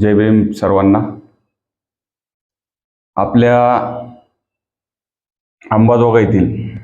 जय भीम सर्वांना. आपल्या अंबाजोगाईतील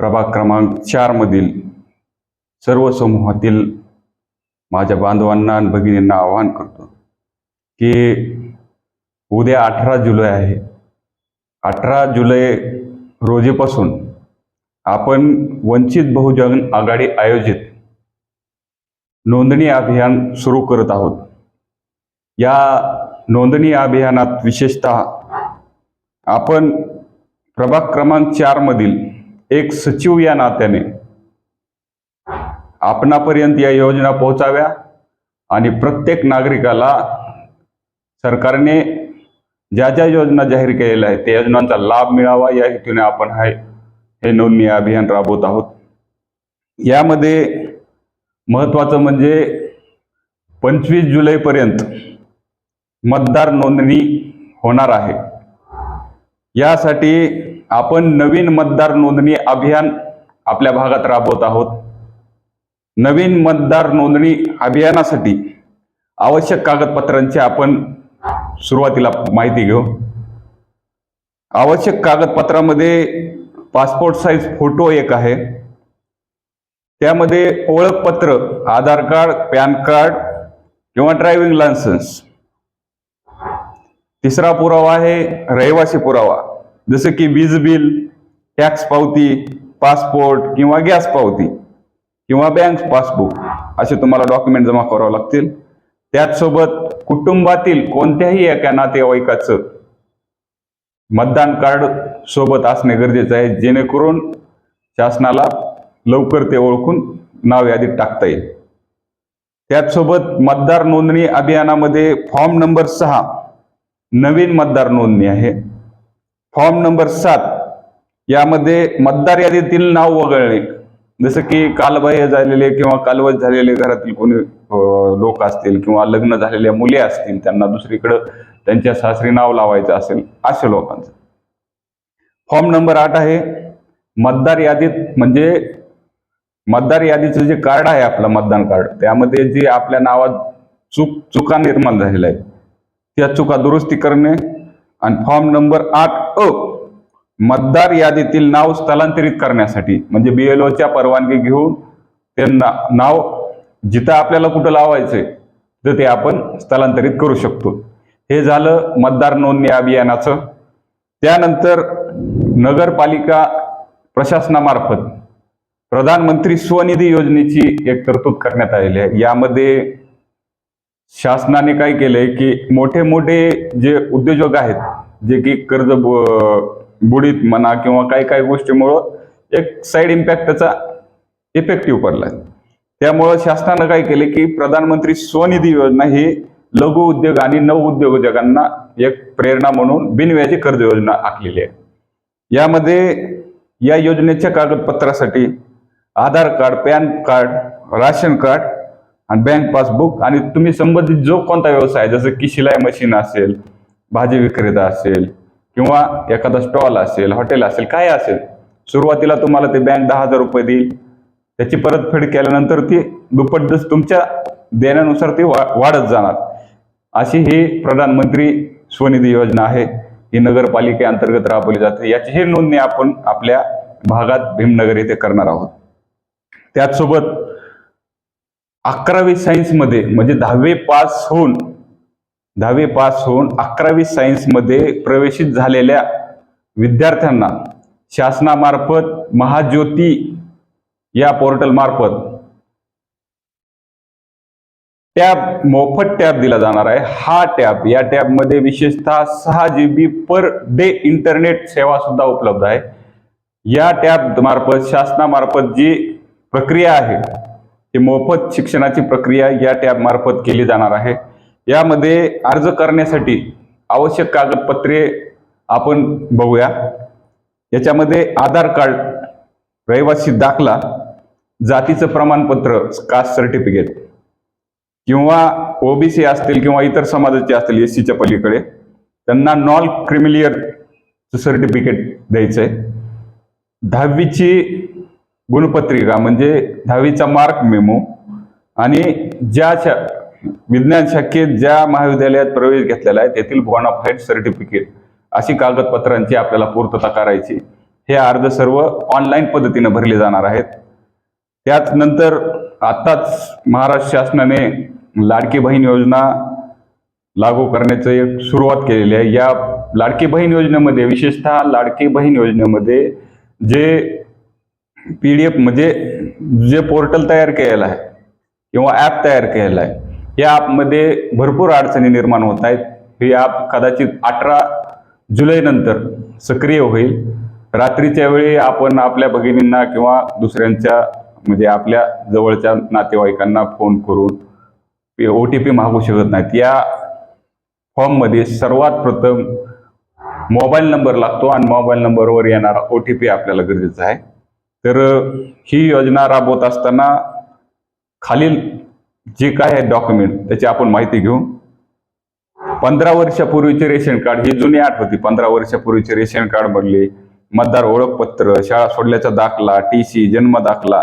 प्रभाग क्रमांक चारमधील सर्व समूहातील माझ्या बांधवांना आणि भगिनींना आवाहन करतो की उद्या अठरा जुलै आहे. अठरा जुलै रोजीपासून आपण वंचित बहुजन आघाडी आयोजित नोंदणी अभियान सुरू करत आहोत. या नोंदणी अभियानात विशेषतः आपण प्रभाग क्रमांक चारमधील एक सचिव या नात्याने आपणापर्यंत या योजना पोहोचाव्या आणि प्रत्येक नागरिकाला सरकारने ज्या ज्या योजना जाहीर केलेल्या आहेत त्या योजनांचा लाभ मिळावा या हेतूने आपण हा हे नोंदणी अभियान राबवत आहोत. यामध्ये महत्त्वाचं म्हणजे पंचवीस जुलैपर्यंत मतदार नोंदणी होणार आहे. यासाठी आपण नवीन मतदार नोंदणी अभियान आपल्या भागात राबवत आहोत. नवीन मतदार नोंदणी अभियानासाठी आवश्यक कागदपत्रांची आपण सुरुवातीला माहिती घेऊ. आवश्यक कागदपत्रामध्ये पासपोर्ट साईज फोटो एक आहे. त्यामध्ये ओळखपत्र आधार कार्ड पॅन कार्ड किंवा ड्रायव्हिंग लायसन्स तिसरा पुरावा आहे रहिवासी पुरावा. जसं की वीज बिल टॅक्स पावती पासपोर्ट किंवा गॅस पावती किंवा बँक पासबुक असे तुम्हाला डॉक्युमेंट जमा करावे लागतील. त्याचसोबत कुटुंबातील कोणत्याही एका नातेवाईकाचं मतदान कार्ड सोबत असणे गरजेचं आहे जेणेकरून शासनाला लवकर ते ओळखून नाव यादीत टाकता येईल. त्याचसोबत मतदार नोंदणी अभियानामध्ये फॉर्म नंबर सहा नवीन मतदार नोंदणी आहे. फॉर्म नंबर सात. यामध्ये मतदार यादीतील नाव वगळणे जसं की कालबाह्य झालेले किंवा कालवश झालेले घरातील कोणी लोक असतील किंवा लग्न झालेल्या मुले असतील त्यांना दुसरीकडं त्यांच्या सासरी नाव लावायचं असेल अशा लोकांचं. फॉर्म नंबर आठ आहे. मतदार यादीत म्हणजे मतदार यादीचं जे कार्ड आहे आपलं मतदान कार्ड त्यामध्ये जे आपल्या नावात चूक चुका निर्माण झालेल्या आहेत. त्या चुका दुरुस्ती करणे. आणि फॉर्म नंबर आठ अ मतदार यादीतील नाव स्थलांतरित करण्यासाठी म्हणजे बीएलओच्या परवानगी घेऊन ते ना- नाव जिथं आपल्याला कुठं लावायचंय तर ते आपण स्थलांतरित करू शकतो. हे झालं मतदार नोंदणी अभियानाचं. त्यानंतर नगरपालिका प्रशासनामार्फत प्रधानमंत्री स्वनिधी योजनेची एक तरतूद करण्यात आलेली आहे. यामध्ये शासनाने काय केलंय की मोठे मोठे जे उद्योजक आहेत जे की कर्ज बु- बुडीत म्हणा किंवा काही काही गोष्टीमुळं एक साईड इम्पॅक्ट त्याचा इफेक्टिव्ह पडला त्यामुळं शासनानं काय केले की प्रधानमंत्री स्वनिधी योजना ही लघु उद्योग आणि नवउद्योजकांना एक प्रेरणा म्हणून बिनव्याजी कर्ज योजना आखलेली आहे. यामध्ये या योजनेच्या कागदपत्रासाठी Aadhaar card PAN card ration card आणि बँक पासबुक आणि तुम्ही संबंधित जो कोणता व्यवसाय जसं की शिलाई मशीन असेल भाजी विक्रेता असेल किंवा एखादा स्टॉल असेल हॉटेल असेल काय असेल सुरुवातीला तुम्हाला ते बँक दहा हजार रुपये देईल. त्याची परतफेड केल्यानंतर ती दुप्पट जस तुमच्या देण्यानुसार ती वा- वाढत जाणार. अशी ही प्रधानमंत्री स्वनिधी योजना आहे. ही नगरपालिकेअंतर्गत राबवली जाते. याची ही नोंदणी आपण आपल्या भागात भीमनगर येथे करणार आहोत. त्याचसोबत अकरावी सायन्समध्ये म्हणजे दहावी पास होऊन दहावी पास होऊन अकरावी सायन्समध्ये प्रवेशित झालेल्या विद्यार्थ्यांना शासनामार्फत महाज्योती या पोर्टलमार्फत टॅब मोफत टॅब दिला जाणार आहे. हा टॅब या टॅबमध्ये विशेषतः सहा G B per day internet सेवा सुद्धा उपलब्ध आहे. या टॅब मार्फत शासनामार्फत जी प्रक्रिया आहे ही मोफत शिक्षणाची प्रक्रिया या टॅबमार्फत केली जाणार आहे. यामध्ये अर्ज करण्यासाठी आवश्यक कागदपत्रे आपण बघूया. याच्यामध्ये आधार कार्ड रहिवासी दाखला जातीचं प्रमाणपत्र कास्ट सर्टिफिकेट किंवा ओबीसी असतील किंवा इतर समाजाचे असतील एस सीच्या पलीकडे त्यांना नॉन क्रिमिलियर सर्टिफिकेट द्यायचं आहे दहावीची गुणपत्रिका म्हणजे दहावीचा मार्क मेमो. आणि ज्या शा विज्ञान शाखेत ज्या महाविद्यालयात प्रवेश घेतलेला आहे तेथील बॉनाफाईड सर्टिफिकेट अशी कागदपत्रांची आपल्याला पूर्तता करायची. हे अर्ज सर्व ऑनलाईन पद्धतीने भरले जाणार आहेत. त्याचनंतर आत्ताच महाराष्ट्र शासनाने लाडकी बहीण योजना लागू करण्याचं एक सुरुवात केलेली आहे. या लाडकी बहीण योजनेमध्ये विशेषतः लाडकी बहीण योजनेमध्ये जे पी डी एफ म्हणजे जे पोर्टल तयार केलेलं आहे किंवा ॲप तयार केलेलं आहे या ॲपमध्ये भरपूर अडचणी निर्माण होत आहेत. हे ॲप कदाचित अठरा जुलैनंतर सक्रिय होईल. रात्रीच्या वेळी आपण आपल्या भगिनींना किंवा दुसऱ्यांच्या म्हणजे आपल्या जवळच्या नातेवाईकांना फोन करून ओ टी पी मागू शकत नाहीत. या फॉर्ममध्ये सर्वात प्रथम मोबाईल नंबर लागतो आणि मोबाईल नंबरवर येणारा ओ टी पी आपल्याला गरजेचा आहे. तर ही योजना राबवत असताना खालील जे काय आहे डॉक्युमेंट त्याची आपण माहिती घेऊ. पंधरा वर्षापूर्वीचे रेशन कार्ड ही जुनी आठ होती. पंधरा वर्षापूर्वीचे रेशन कार्ड बनले मतदार ओळखपत्र शाळा सोडल्याचा दाखला टी सी जन्म दाखला.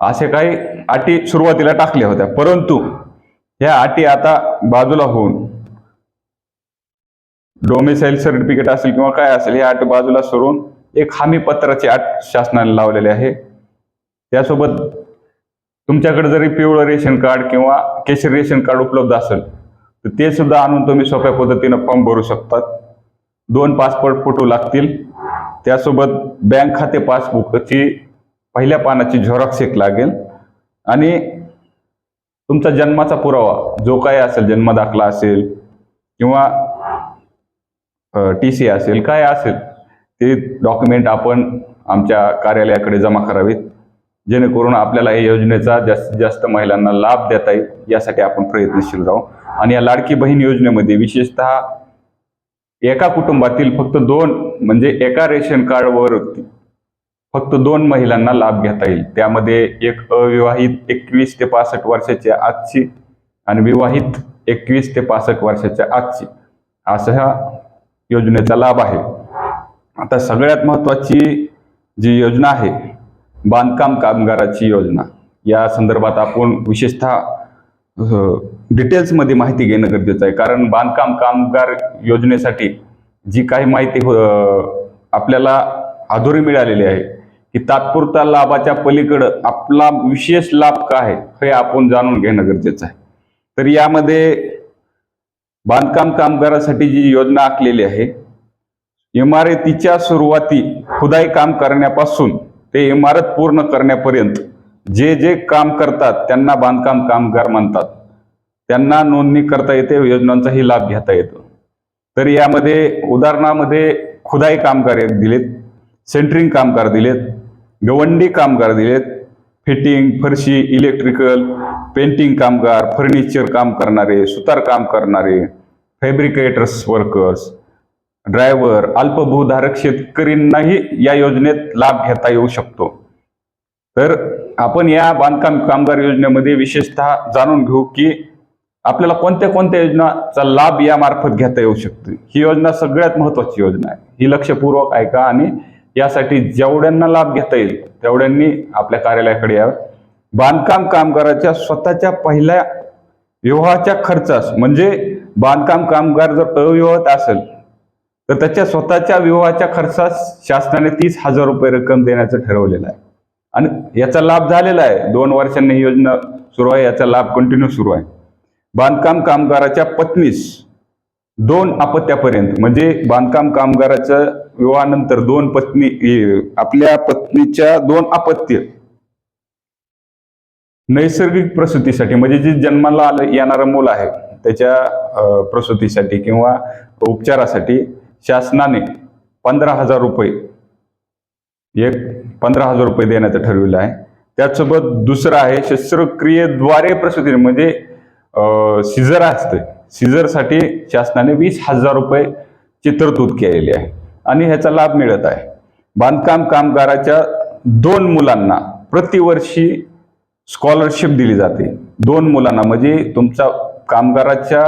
असे काही अटी सुरुवातीला टाकल्या होत्या. परंतु ह्या अटी आता बाजूला होऊन डोमिसाईल सर्टिफिकेट असेल किंवा काय असेल हे अटी बाजूला सोडून एक हमीपत्राची अट शासनाने लावलेली आहे. त्यासोबत तुमच्याकडे जरी पिवळं रेशन कार्ड किंवा केशरी रेशन कार्ड उपलब्ध असेल तर ते सुद्धा आणून तुम्ही सोप्या पद्धतीनं फॉर्म भरू शकतात. दोन पासपोर्ट फोटो लागतील. त्यासोबत बँक खाते पासबुकची पहिल्या पानाची झेरॉक्स एक लागेल. आणि तुमचा जन्माचा पुरावा जो काय असेल जन्मदाखला असेल किंवा टी सी असेल काय असेल ते डॉक्युमेंट आपण आमच्या कार्यालयाकडे जमा करावेत. जेणेकरून आपल्याला या योजनेचा जास्तीत जास्त महिलांना लाभ देता येईल यासाठी आपण प्रयत्नशील राहू. आणि या लाडकी बहीण योजनेमध्ये विशेषतः एका कुटुंबातील फक्त दोन म्हणजे एका रेशन कार्डवर फक्त दोन महिलांना लाभ घेता येईल. त्यामध्ये एक अविवाहित एकवीस ते पासष्ट वर्षाच्या आजची आणि विवाहित एकवीस ते पासष्ट वर्षाच्या आजची. असा हा योजनेचा लाभ आहे. आता सगळ्यात महत्त्वाची जी योजना आहे बांधकाम कामगाराची योजना या संदर्भात आपण विशेषतः डिटेल्समध्ये माहिती घेणं गरजेचं आहे. कारण बांधकाम कामगार योजनेसाठी जी काही माहिती हो- आपल्याला अधुरी मिळालेली आहे की तात्पुरता लाभाच्या पलीकडं आपला विशेष लाभ काय आहे हे आपण जाणून घेणं गरजेचं आहे. तर यामध्ये बांधकाम कामगारासाठी जी योजना आखलेली आहे इमारतीच्या सुरुवाती खुदाई काम करण्यापासून ते इमारत पूर्ण करण्यापर्यंत जे जे काम करतात त्यांना बांधकाम कामगार म्हणतात. त्यांना नोंदणी करता येते योजनांचाही लाभ घेता येतो. तर यामध्ये उदाहरणामध्ये खुदाई कामगार दिलेत सेंटरिंग कामगार दिलेत गवंडी कामगार दिलेत फिटिंग फरशी इलेक्ट्रिकल पेंटिंग कामगार फर्निचर काम करणारे सुतार काम करणारे फॅब्रिकेटर्स वर्कर्स ड्रायव्हर अल्पभूधारक शेतकरींनाही या योजनेत लाभ घेता येऊ शकतो. तर आपण या बांधकाम कामगार योजनेमध्ये विशेषतः जाणून घेऊ की आपल्याला कोणत्या कोणत्या योजनाचा लाभ यामार्फत घेता येऊ शकतो. ही योजना सगळ्यात महत्वाची योजना आहे. ही लक्षपूर्वक ऐका आणि यासाठी जेवढ्यांना लाभ घेता येईल तेवढ्यांनी आपल्या कार्यालयाकडे यावं बांधकाम कामगाराच्या स्वतःच्या पहिल्या विवाहाच्या खर्चास म्हणजे बांधकाम कामगार जर अविवाहित असेल तर त्याच्या स्वतःच्या विवाहाच्या खर्चास शासनाने तीस हजार रुपये रक्कम देण्याचं ठरवलेलं आहे. आणि याचा लाभ झालेला आहे. दोन वर्षांनी योजना सुरू आहे. याचा लाभ कंटिन्यू सुरू आहे. बांधकाम कामगाराच्या पत्नीस दोन अपत्यापर्यंत म्हणजे बांधकाम कामगाराच्या विवाहानंतर दोन पत्नी आपल्या पत्नीच्या दोन अपत्य नैसर्गिक प्रसूतीसाठी म्हणजे जे जन्माला आलं येणारं मूल आहे त्याच्या प्रसूतीसाठी किंवा उपचारासाठी शासनाने पंधरा हजार रुपये एक पंधरा हजार रुपये देण्याचं ठरविलं आहे. त्याचसोबत दुसरं आहे शस्त्रक्रियेद्वारे प्रसूती म्हणजे सिझर असते सिझरसाठी शासनाने वीस हजार रुपये ची तरतूद केलेली आहे आणि ह्याचा लाभ मिळत आहे. बांधकाम कामगाराच्या दोन मुलांना प्रतिवर्षी स्कॉलरशिप दिली जाते. दोन मुलांना म्हणजे तुमच्या कामगाराच्या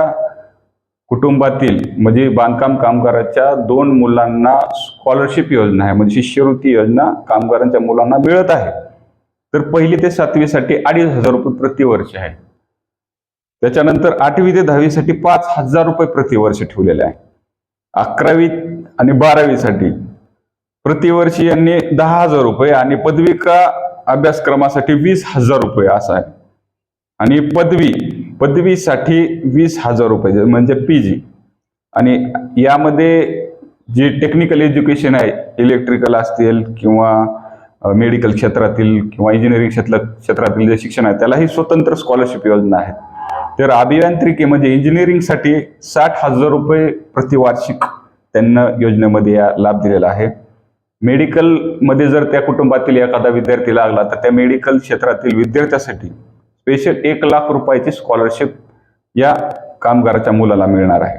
कुटुंबातील म्हणजे बांधकाम कामगाराच्या दोन मुलांना स्कॉलरशिप योजना आहे म्हणजे शिष्यवृत्ती योजना कामगारांच्या मुलांना मिळत आहे. तर पहिली ते सातवीसाठी अडीच हजार रुपये प्रतिवर्ष आहे. त्याच्यानंतर आठवी ते दहावीसाठी पाच हजार रुपये प्रतिवर्ष ठेवलेले आहे. अकरावी आणि बारावीसाठी प्रतिवर्षी यांनी दहा हजार रुपये आणि पदविका अभ्यासक्रमासाठी वीस हजार रुपये असं आहे. आणि पदवी पदवीसाठी वीस हजार रुपये म्हणजे पी जी आणि यामध्ये जे टेक्निकल एज्युकेशन आहे इलेक्ट्रिकल असतील किंवा मेडिकल क्षेत्रातील किंवा इंजिनिअरिंग क्षेत्र क्षेत्रातील जे शिक्षण आहे त्यालाही स्वतंत्र स्कॉलरशिप योजना आहे. तर अभियांत्रिकी म्हणजे इंजिनिअरिंगसाठी साठ हजार रुपये प्रतिवार्षिक त्यांना योजनेमध्ये या लाभ दिलेला आहे. मेडिकलमध्ये जर त्या कुटुंबातील एखादा विद्यार्थी लागला तर त्या मेडिकल क्षेत्रातील विद्यार्थ्यासाठी स्पेशल एक लाख रुपयाची स्कॉलरशिप या कामगाराच्या मुलाला मिळणार आहे.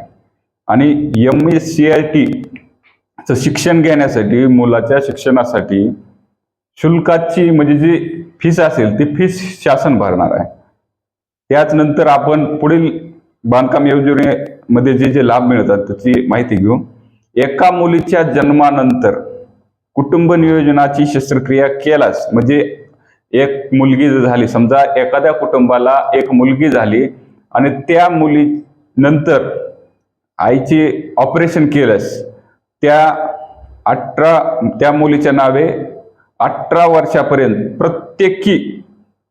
आणि M S C I T शिक्षण घेण्यासाठी मुलाच्या शिक्षणासाठी शुल्काची म्हणजे जी फीस असेल ती फीस शासन भरणार आहे. त्याच नंतर आपण पुढील बांधकाम योजनेमध्ये जे जे लाभ मिळतात त्याची माहिती घेऊ. एका मुलीच्या जन्मानंतर कुटुंब नियोजनाची शस्त्रक्रिया केल्यास म्हणजे एक मुलगी जर झाली समजा एखाद्या कुटुंबाला एक मुलगी झाली आणि त्या मुली नंतर आईचे ऑपरेशन केलंस त्या अठरा त्या मुलीच्या नावे अठरा वर्षापर्यंत प्रत्येकी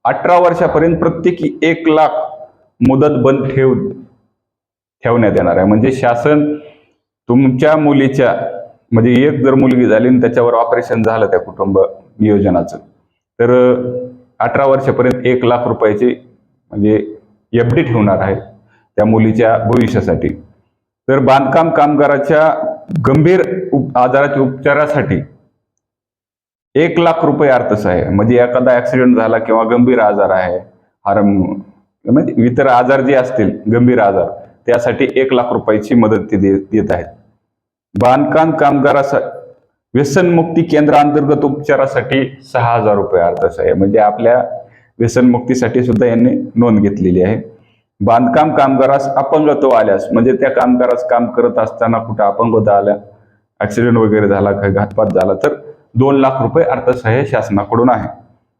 अठरा वर्षापर्यंत प्रत्येकी एक लाख मुदत बंद ठेव ठेवण्यात येणार आहे. म्हणजे शासन तुमच्या मुलीच्या म्हणजे एक जर मुलगी झाली आणि त्याच्यावर ऑपरेशन झालं त्या कुटुंब नियोजनाचं तर अठरा वर्षापर्यंत एक लाख रुपयाचे म्हणजे एफ डी ठेवणार आहे त्या मुलीच्या भविष्यासाठी. तर बांधकाम कामगाराच्या गंभीर उप आजाराच्या उपचारासाठी एक लाख रुपये अर्थसहाय्य म्हणजे एखादा ॲक्सिडेंट झाला किंवा गंभीर आजार आहे हार्म म्हणजे इतर आजार जे असतील गंभीर आजार त्यासाठी एक लाख रुपयाची मदत ते देत आहेत. बांधकाम कामगारासाठी व्यसनमुक्ती केंद्रांतर्गत उपचारासाठी सहा हजार रुपये अर्थसहाय्य म्हणजे आपल्या व्यसनमुक्तीसाठी सुद्धा यांनी नोंद घेतलेली आहे. बांधकाम कामगारास अपंगत्व आल्यास म्हणजे त्या कामगारास काम करत असताना कुठं अपंगता आल्या ऍक्सिडेंट वगैरे झाला काही घातपात झाला तर दोन लाख रुपये अर्थसहाय्य शासनाकडून आहे.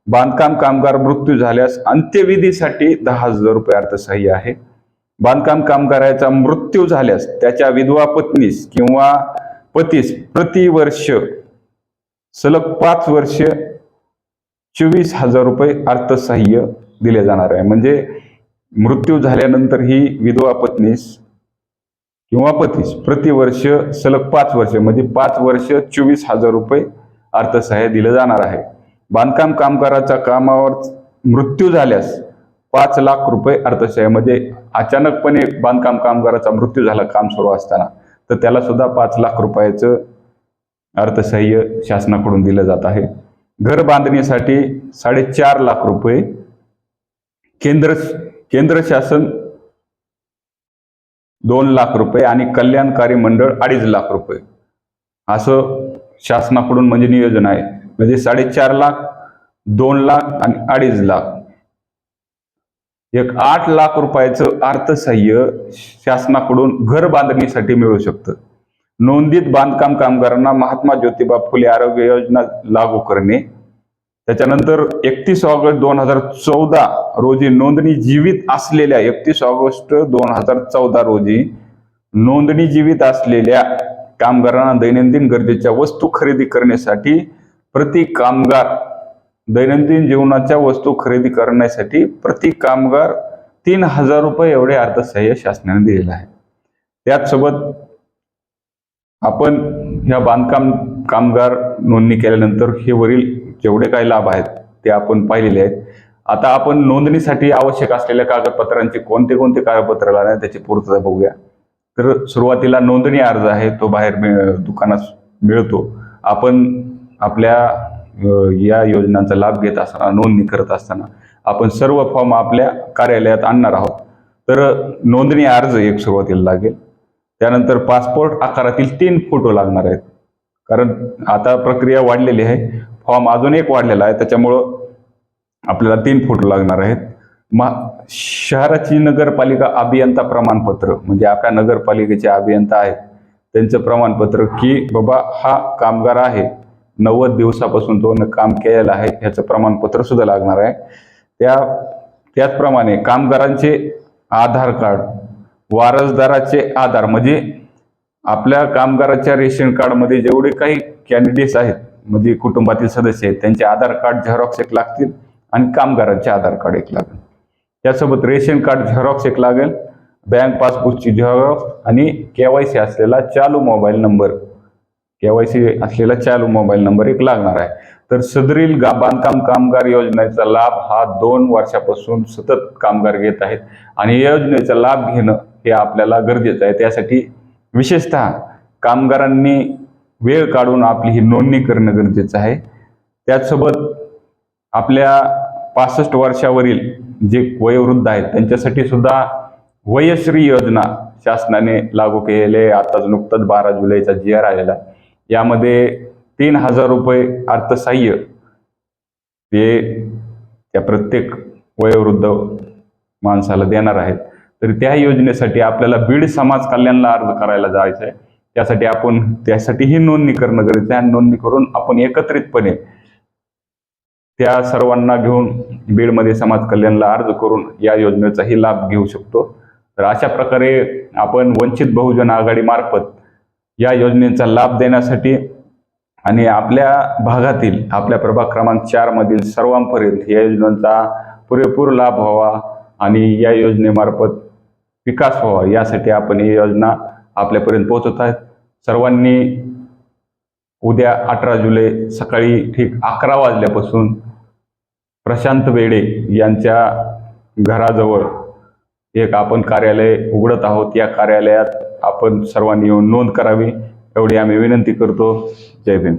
बांधकाम कामगार मृत्यू झाल्यास अंत्यविधीसाठी दहा हजार रुपये अर्थसहाय्य आहे. बांधकाम कामगाराचा मृत्यू झाल्यास त्याच्या विधवा पत्नीस किंवा पतीस प्रतिवर्ष सलग पाच वर्ष चोवीस हजार रुपये अर्थसहाय्य दिले जाणार आहे. म्हणजे मृत्यू झाल्यानंतर ही विधवा पत्नीस किंवा पतीस प्रतिवर्ष सलग पाच वर्ष म्हणजे पाच वर्ष चोवीस हजार रुपये अर्थसहाय्य दिलं जाणार आहे. बांधकाम कामगाराच्या कामावर मृत्यू झाल्यास पाच लाख रुपये अर्थसहाय्य म्हणजे अचानकपणे बांधकाम कामगाराचा मृत्यू झाला काम सुरू असताना. तर त्याला सुद्धा पाच लाख रुपयाचं अर्थसहाय्य शासनाकडून दिलं जात आहे. घर बांधणीसाठी साडेचार लाख रुपये केंद्र केंद्र शासन दोन लाख रुपये आणि कल्याणकारी मंडळ अडीच लाख रुपये. असं शासनाकडून म्हणजे नियोजन आहे. म्हणजे साडेचार लाख दोन लाख आणि अडीच लाख. एक आठ लाख रुपयाचं अर्थसहाय्य शासनाकडून घर बांधणीसाठी मिळू शकतं. नोंदीत बांधकाम कामगारांना महात्मा ज्योतिबा फुले आरोग्य योजना लागू करणे. त्याच्यानंतर एकतीस ऑगस्ट दोन हजार चौदा रोजी नोंदणी जीवित असलेल्या एकतीस ऑगस्ट दोन हजार चौदा रोजी नोंदणी जीवित असलेल्या कामगारांना दैनंदिन गरजेच्या वस्तू खरेदी करण्यासाठी प्रति कामगार दैनंदिन जीवनाच्या वस्तू खरेदी करण्यासाठी प्रति कामगार तीन हजार रुपये एवढे अर्थसहाय्य शासनाने दिलेलं आहे. त्याचसोबत आपण ह्या बांधकाम कामगार नोंदणी केल्यानंतर हे वरील जेवढे काही लाभ आहेत ते आपण पाहिलेले आहेत. आता आपण नोंदणीसाठी आवश्यक असलेल्या कागदपत्रांचे कोणते कोणते कागदपत्र लागणार त्याची पूर्तता बघूया. तर सुरुवातीला नोंदणी अर्ज आहे तो बाहेर मिळ- दुकानात मिळतो. आपण आपल्या या योजनांचा लाभ घेत असताना नोंदणी करत असताना आपण सर्व फॉर्म आपल्या कार्यालयात आणणार आहोत. तर नोंदणी अर्ज एक सुरुवातीला लागेल. त्यानंतर पासपोर्ट आकारातील तीन फोटो लागणार आहेत. कारण आता प्रक्रिया वाढलेली आहे. फॉर्म अजून एक वाढलेला आहे. त्याच्यामुळं आपल्याला तीन फोटो लागणार आहेत. मा शहराची नगरपालिका अभियंता प्रमाणपत्र म्हणजे आपल्या नगरपालिकेचे अभियंता आहेत त्यांचं प्रमाणपत्र की बाबा हा कामगार आहे. नव्वद दिवसापासून तो काम केलेलं आहे ह्याचं प्रमाणपत्र सुद्धा लागणार आहे. त्या त्याचप्रमाणे कामगारांचे आधार कार्ड वारसदाराचे आधार म्हणजे आपल्या कामगाराच्या रेशन कार्डमध्ये जेवढे काही कॅन्डिडेट्स आहेत म्हणजे कुटुंबातील सदस्य आहेत त्यांचे आधार कार्ड झेरॉक्स एक लागतील आणि कामगारांचे आधार कार्ड एक लागेल. त्यासोबत रेशन कार्ड झेरॉक्स एक लागेल बँक पासबुकची झेरॉक्स आणि केवायसी असलेला चालू मोबाईल नंबर केवायसी असलेला चालू मोबाईल नंबर एक लागणार आहे. तर सदरील गा बांधकाम कामगार योजनेचा लाभ हा दोन वर्षापासून सतत कामगार घेत आहेत. आणि या योजनेचा लाभ घेणं हे आपल्याला गरजेचं आहे. त्यासाठी विशेषतः कामगारांनी वेळ काढून आपली ही नोंदणी करणं गरजेचं आहे. त्याचसोबत आपल्या पासष्ट वर्षावरील जे वयोवृद्ध आहेत त्यांच्यासाठी सुद्धा वयश्री योजना शासनाने लागू केलेली आहे. आताच नुकतंच बारा जुलैचा जी आर आलेला आहे. यामध्ये तीन हजार रुपये अर्थसाह्य ते त्या प्रत्येक वयोवृद्ध माणसाला देणार आहेत. तर त्या योजनेसाठी आपल्याला बीड समाज कल्याणला अर्ज करायला जायचं आहे त्यासाठी आपण त्यासाठी ही नोंदणी करणं गरजेचं आहे. आणि नोंदणी करून आपण एकत्रितपणे त्या सर्वांना घेऊन बीडमध्ये समाज कल्याणला अर्ज करून या योजनेचाही लाभ घेऊ शकतो. तर अशा प्रकारे आपण वंचित बहुजन आघाडीमार्फत या योजनेचा लाभ देण्यासाठी आणि आपल्या भागातील आपल्या प्रभाग क्रमांक चारमधील सर्वांपर्यंत या योजनांचा पुरेपूर लाभ व्हावा आणि या योजनेमार्फत विकास व्हावा. यासाठी आपण ही योजना आपल्यापर्यंत पोहोचत आहेत. सर्वांनी उद्या अठरा जुलै सकाळी ठीक अकरा वाजल्यापासून प्रशांत बेडे यांच्या घराजवळ एक आपण कार्यालय उघडत आहोत. या कार्यालयात आपण सर्वांनी येऊन नोंद करावी. एवढी आम्ही विनंती करतो. जय भीम.